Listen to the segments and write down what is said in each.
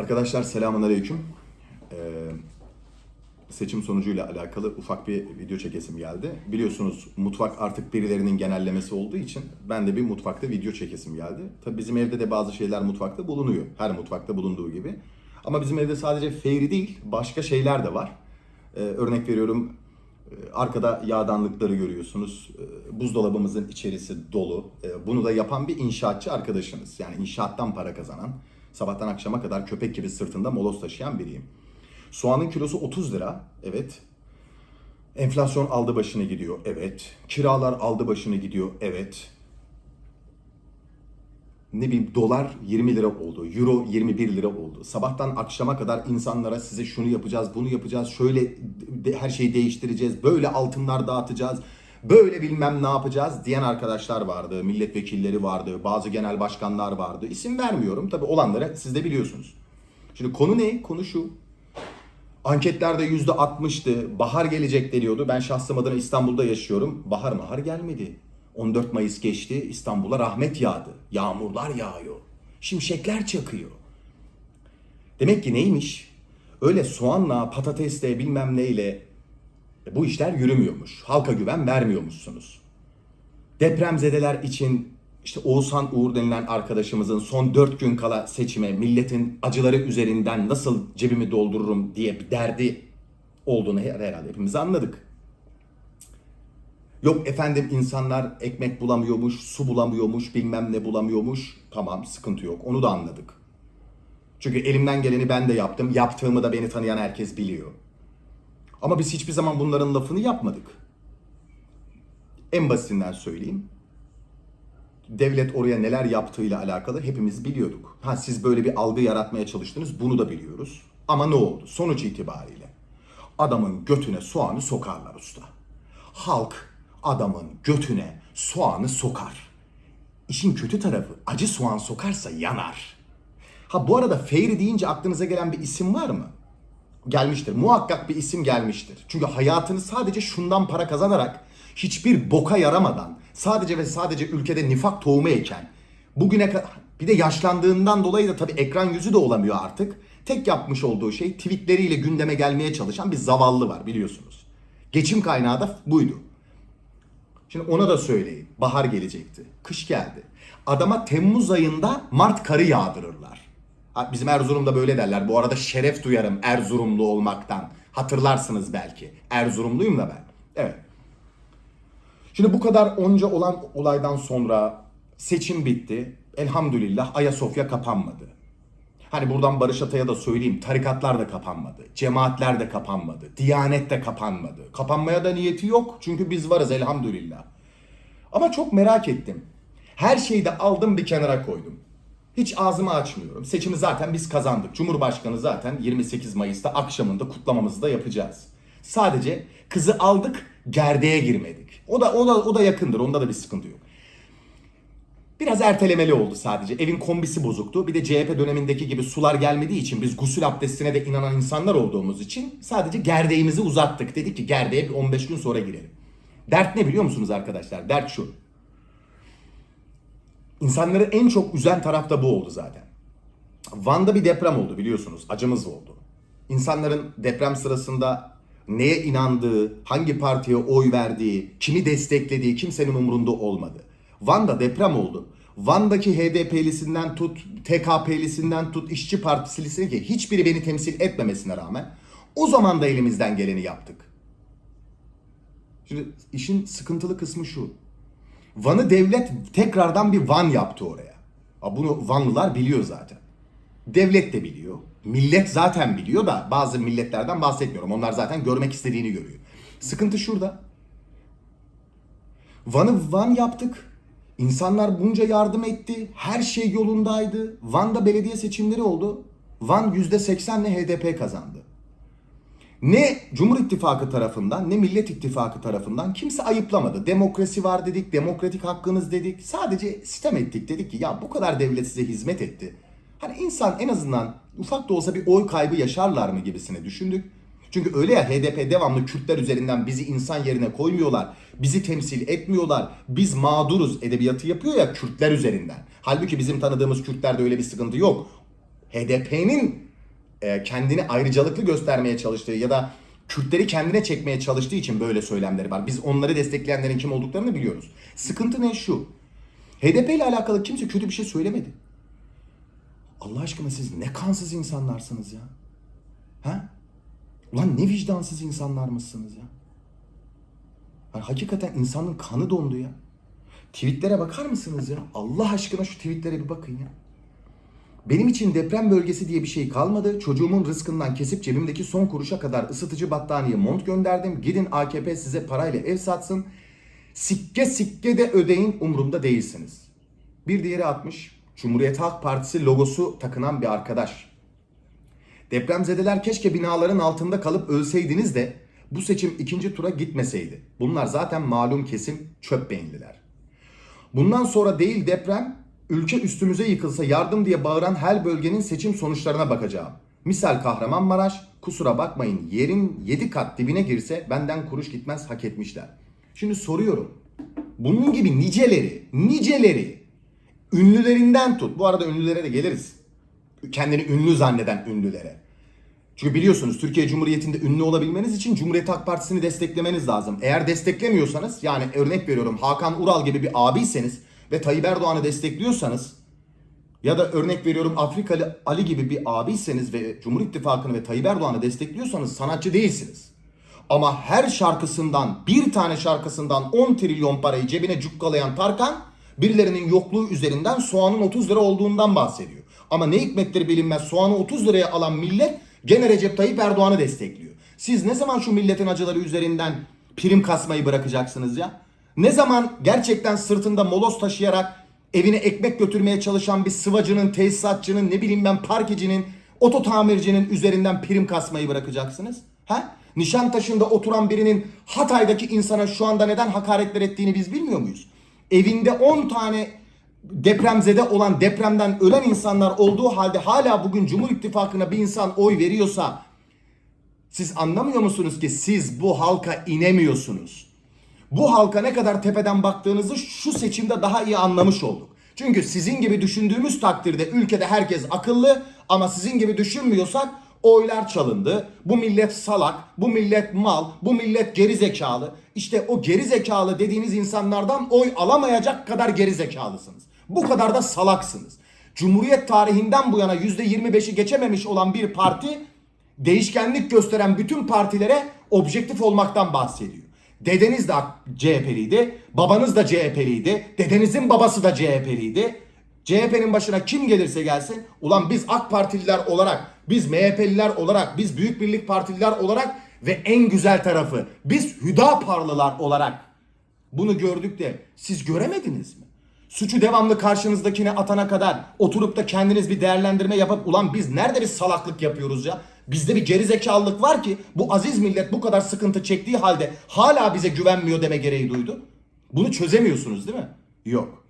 Arkadaşlar selamun aleyküm. Ee, seçim sonucuyla alakalı ufak bir video çekesim geldi. Biliyorsunuz mutfak artık birilerinin genellemesi olduğu için ben de bir mutfakta video çekesim geldi. Tabii bizim evde de bazı şeyler mutfakta bulunuyor. Her mutfakta bulunduğu gibi. Ama bizim evde sadece feyri değil başka şeyler de var. Ee, örnek veriyorum e, arkada yağdanlıkları görüyorsunuz. Ee, Buzdolabımızın içerisi dolu. Ee, Bunu da yapan bir inşaatçı arkadaşımız. Yani inşaattan para kazanan, sabahtan akşama kadar köpek gibi sırtında moloz taşıyan biriyim. Soğanın kilosu 30 lira. Evet. Enflasyon aldı başını gidiyor. Evet. Kiralar aldı başını gidiyor. Evet. Ne bileyim dolar 20 lira oldu. Euro 21 lira oldu. Sabahtan akşama kadar insanlara size şunu yapacağız, bunu yapacağız, şöyle her şeyi değiştireceğiz, böyle altınlar dağıtacağız, böyle bilmem ne yapacağız diyen arkadaşlar vardı. Milletvekilleri vardı, bazı genel başkanlar vardı. İsim vermiyorum. Tabi olanları siz de biliyorsunuz. Şimdi konu ne? Konu şu. Anketlerde yüzde 60'tı. Bahar gelecek deniyordu. Ben şahsım adına İstanbul'da yaşıyorum. Bahar mahar gelmedi. 14 Mayıs geçti. İstanbul'a rahmet yağdı. Yağmurlar yağıyor. Şimşekler çakıyor. Demek ki neymiş? Öyle soğanla, patatesle bilmem neyle bu işler yürümüyormuş. Halka güven vermiyormuşsunuz. Depremzedeler için işte Oğuzhan Uğur denilen arkadaşımızın son 4 gün kala seçime milletin acıları üzerinden nasıl cebimi doldururum diye bir derdi olduğunu her- herhalde hepimiz anladık. Yok efendim insanlar ekmek bulamıyormuş, su bulamıyormuş, bilmem ne bulamıyormuş. Tamam sıkıntı yok onu da anladık. Çünkü elimden geleni ben de yaptım. Yaptığımı da beni tanıyan herkes biliyor. Ama biz hiçbir zaman bunların lafını yapmadık. En basitinden söyleyeyim. Devlet oraya neler yaptığıyla alakalı hepimiz biliyorduk. Ha siz böyle bir algı yaratmaya çalıştınız bunu da biliyoruz. Ama ne oldu? Sonuç itibariyle adamın götüne soğanı sokarlar usta. Halk adamın götüne soğanı sokar. İşin kötü tarafı acı soğan sokarsa yanar. Ha bu arada Feyri deyince aklınıza gelen bir isim var mı? Gelmiştir. Muhakkak bir isim gelmiştir. Çünkü hayatını sadece şundan para kazanarak hiçbir boka yaramadan sadece ve sadece ülkede nifak tohumu eken bugüne kadar bir de yaşlandığından dolayı da tabii ekran yüzü de olamıyor artık. Tek yapmış olduğu şey tweetleriyle gündeme gelmeye çalışan bir zavallı var biliyorsunuz. Geçim kaynağı da buydu. Şimdi ona da söyleyin. Bahar gelecekti. Kış geldi. Adama Temmuz ayında Mart karı yağdırırlar. Bizim Erzurum'da böyle derler. Bu arada şeref duyarım Erzurumlu olmaktan. Hatırlarsınız belki. Erzurumluyum da ben. Evet. Şimdi bu kadar onca olan olaydan sonra seçim bitti. Elhamdülillah Ayasofya kapanmadı. Hani buradan Barış Atay'a da söyleyeyim. Tarikatlar da kapanmadı. Cemaatler de kapanmadı. Diyanet de kapanmadı. Kapanmaya da niyeti yok. Çünkü biz varız elhamdülillah. Ama çok merak ettim. Her şeyi de aldım bir kenara koydum. Hiç ağzımı açmıyorum. Seçimi zaten biz kazandık. Cumhurbaşkanı zaten 28 Mayıs'ta akşamında kutlamamızı da yapacağız. Sadece kızı aldık, gerdeğe girmedik. O da o da o da yakındır. Onda da bir sıkıntı yok. Biraz ertelemeli oldu sadece. Evin kombisi bozuktu. Bir de CHP dönemindeki gibi sular gelmediği için biz gusül abdestine de inanan insanlar olduğumuz için sadece gerdeğimizi uzattık. Dedik ki gerdeğe bir 15 gün sonra girelim. Dert ne biliyor musunuz arkadaşlar? Dert şu. İnsanları en çok üzen taraf da bu oldu zaten. Van'da bir deprem oldu biliyorsunuz. Acımız oldu. İnsanların deprem sırasında neye inandığı, hangi partiye oy verdiği, kimi desteklediği kimsenin umurunda olmadı. Van'da deprem oldu. Van'daki HDP'lisinden tut, TKP'lisinden tut, İşçi Partisi'lisine ki hiçbiri beni temsil etmemesine rağmen o zaman da elimizden geleni yaptık. Şimdi işin sıkıntılı kısmı şu. Van'ı devlet tekrardan bir Van yaptı oraya. Bunu Vanlılar biliyor zaten. Devlet de biliyor. Millet zaten biliyor da bazı milletlerden bahsetmiyorum. Onlar zaten görmek istediğini görüyor. Sıkıntı şurada. Van'ı Van yaptık. İnsanlar bunca yardım etti. Her şey yolundaydı. Van'da belediye seçimleri oldu. Van %80'le HDP kazandı. Ne Cumhur İttifakı tarafından ne Millet İttifakı tarafından kimse ayıplamadı. Demokrasi var dedik, demokratik hakkınız dedik. Sadece sistem ettik dedik ki ya bu kadar devlet size hizmet etti. Hani insan en azından ufak da olsa bir oy kaybı yaşarlar mı gibisini düşündük. Çünkü öyle ya HDP devamlı Kürtler üzerinden bizi insan yerine koymuyorlar. Bizi temsil etmiyorlar. Biz mağduruz edebiyatı yapıyor ya Kürtler üzerinden. Halbuki bizim tanıdığımız Kürtlerde öyle bir sıkıntı yok. HDP'nin kendini ayrıcalıklı göstermeye çalıştığı ya da Kürtleri kendine çekmeye çalıştığı için böyle söylemleri var. Biz onları destekleyenlerin kim olduklarını biliyoruz. Sıkıntı ne şu? HDP ile alakalı kimse kötü bir şey söylemedi. Allah aşkına siz ne kansız insanlarsınız ya. Ha? Ulan ne vicdansız insanlar mısınız ya? Yani hakikaten insanın kanı dondu ya. Tweetlere bakar mısınız ya? Allah aşkına şu tweetlere bir bakın ya. Benim için deprem bölgesi diye bir şey kalmadı. Çocuğumun rızkından kesip cebimdeki son kuruşa kadar ısıtıcı battaniye mont gönderdim. Gidin AKP size parayla ev satsın. Sikke sikke de ödeyin umurumda değilsiniz. Bir diğeri atmış. Cumhuriyet Halk Partisi logosu takınan bir arkadaş. Depremzedeler keşke binaların altında kalıp ölseydiniz de bu seçim ikinci tura gitmeseydi. Bunlar zaten malum kesim çöp beyinliler. Bundan sonra değil deprem, ülke üstümüze yıkılsa yardım diye bağıran her bölgenin seçim sonuçlarına bakacağım. Misal Kahramanmaraş, kusura bakmayın yerin 7 kat dibine girse benden kuruş gitmez hak etmişler. Şimdi soruyorum. Bunun gibi niceleri, niceleri, ünlülerinden tut. Bu arada ünlülere de geliriz. Kendini ünlü zanneden ünlülere. Çünkü biliyorsunuz Türkiye Cumhuriyeti'nde ünlü olabilmeniz için Cumhuriyet Halk Partisi'ni desteklemeniz lazım. Eğer desteklemiyorsanız yani örnek veriyorum Hakan Ural gibi bir abiyseniz ve Tayyip Erdoğan'ı destekliyorsanız ya da örnek veriyorum Afrikalı Ali gibi bir abiyseniz ve Cumhur İttifakı'nı ve Tayyip Erdoğan'ı destekliyorsanız sanatçı değilsiniz. Ama her şarkısından bir tane şarkısından 10 trilyon parayı cebine cukkalayan Tarkan birilerinin yokluğu üzerinden soğanın 30 lira olduğundan bahsediyor. Ama ne hikmetleri bilinmez soğanı 30 liraya alan millet gene Recep Tayyip Erdoğan'ı destekliyor. Siz ne zaman şu milletin acıları üzerinden prim kasmayı bırakacaksınız ya? Ne zaman gerçekten sırtında molos taşıyarak evine ekmek götürmeye çalışan bir sıvacının, tesisatçının, ne bileyim ben parkecinin, oto üzerinden prim kasmayı bırakacaksınız? Ha? Nişantaşı'nda oturan birinin Hatay'daki insana şu anda neden hakaretler ettiğini biz bilmiyor muyuz? Evinde 10 tane depremzede olan depremden ölen insanlar olduğu halde hala bugün Cumhur İttifakı'na bir insan oy veriyorsa siz anlamıyor musunuz ki siz bu halka inemiyorsunuz? Bu halka ne kadar tepeden baktığınızı şu seçimde daha iyi anlamış olduk. Çünkü sizin gibi düşündüğümüz takdirde ülkede herkes akıllı ama sizin gibi düşünmüyorsak oylar çalındı. Bu millet salak, bu millet mal, bu millet geri zekalı. İşte o geri zekalı dediğiniz insanlardan oy alamayacak kadar geri zekalısınız. Bu kadar da salaksınız. Cumhuriyet tarihinden bu yana %25'i geçememiş olan bir parti değişkenlik gösteren bütün partilere objektif olmaktan bahsediyor. Dedeniz de CHP'liydi, babanız da CHP'liydi, dedenizin babası da CHP'liydi. CHP'nin başına kim gelirse gelsin, ulan biz AK Partililer olarak, biz MHP'liler olarak, biz Büyük Birlik Partililer olarak ve en güzel tarafı biz Hüdaparlılar olarak bunu gördük de siz göremediniz mi? Suçu devamlı karşınızdakine atana kadar oturup da kendiniz bir değerlendirme yapıp ulan biz nerede bir salaklık yapıyoruz ya? Bizde bir gerizekalılık var ki bu aziz millet bu kadar sıkıntı çektiği halde hala bize güvenmiyor deme gereği duydu. Bunu çözemiyorsunuz değil mi? Yok.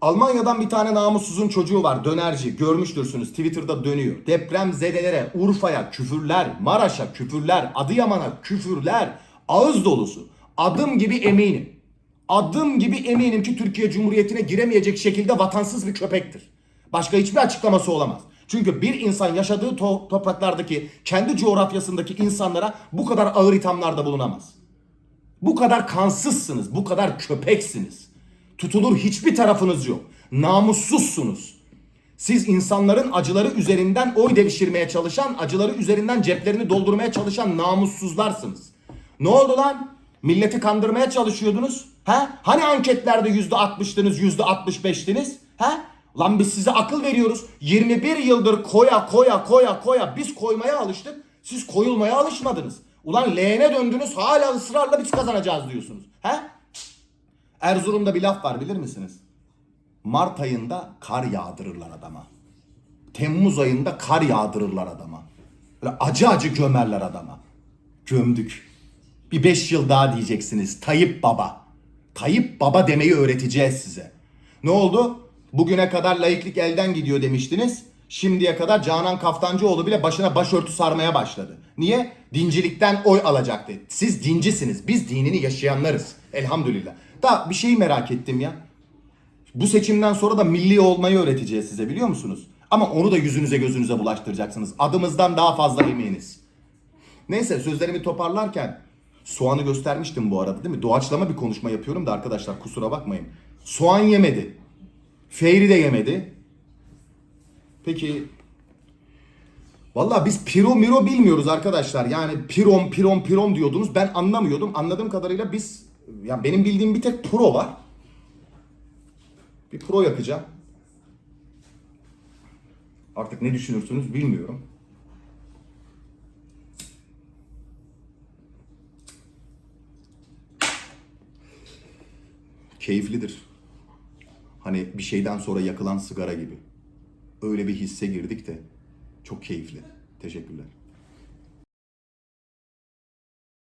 Almanya'dan bir tane namussuzun çocuğu var dönerci görmüştürsünüz Twitter'da dönüyor. Deprem zedelere, Urfa'ya küfürler, Maraş'a küfürler, Adıyaman'a küfürler, ağız dolusu. Adım gibi eminim. Adım gibi eminim ki Türkiye Cumhuriyeti'ne giremeyecek şekilde vatansız bir köpektir. Başka hiçbir açıklaması olamaz. Çünkü bir insan yaşadığı to- topraklardaki, kendi coğrafyasındaki insanlara bu kadar ağır ithamlarda bulunamaz. Bu kadar kansızsınız, bu kadar köpeksiniz. Tutulur hiçbir tarafınız yok. Namussuzsunuz. Siz insanların acıları üzerinden oy devşirmeye çalışan, acıları üzerinden ceplerini doldurmaya çalışan namussuzlarsınız. Ne oldu lan? Milleti kandırmaya çalışıyordunuz. Ha? Hani anketlerde yüzde altmıştınız, yüzde altmış beştiniz? Ha? Lan biz size akıl veriyoruz. 21 yıldır koya koya koya koya biz koymaya alıştık. Siz koyulmaya alışmadınız. Ulan leğene döndünüz hala ısrarla biz kazanacağız diyorsunuz. He? Erzurum'da bir laf var bilir misiniz? Mart ayında kar yağdırırlar adama. Temmuz ayında kar yağdırırlar adama. Böyle acı acı gömerler adama. Gömdük. Bir beş yıl daha diyeceksiniz. Tayyip Baba. Tayyip Baba demeyi öğreteceğiz size. Ne oldu? Bugüne kadar laiklik elden gidiyor demiştiniz. Şimdiye kadar Canan Kaftancıoğlu bile başına başörtü sarmaya başladı. Niye? Dincilikten oy alacaktı. Siz dincisiniz. Biz dinini yaşayanlarız. Elhamdülillah. Da bir şeyi merak ettim ya. Bu seçimden sonra da milli olmayı öğreteceğiz size biliyor musunuz? Ama onu da yüzünüze gözünüze bulaştıracaksınız. Adımızdan daha fazla eminiz. Neyse sözlerimi toparlarken soğanı göstermiştim bu arada değil mi? Doğaçlama bir konuşma yapıyorum da arkadaşlar kusura bakmayın. Soğan yemedi. Feyri de yemedi. Peki Valla biz piro miro bilmiyoruz arkadaşlar. Yani pirom pirom pirom diyordunuz. Ben anlamıyordum. Anladığım kadarıyla biz ya benim bildiğim bir tek pro var. Bir pro yakacağım. Artık ne düşünürsünüz bilmiyorum. Keyiflidir. Hani bir şeyden sonra yakılan sigara gibi. Öyle bir hisse girdik de çok keyifli. Teşekkürler.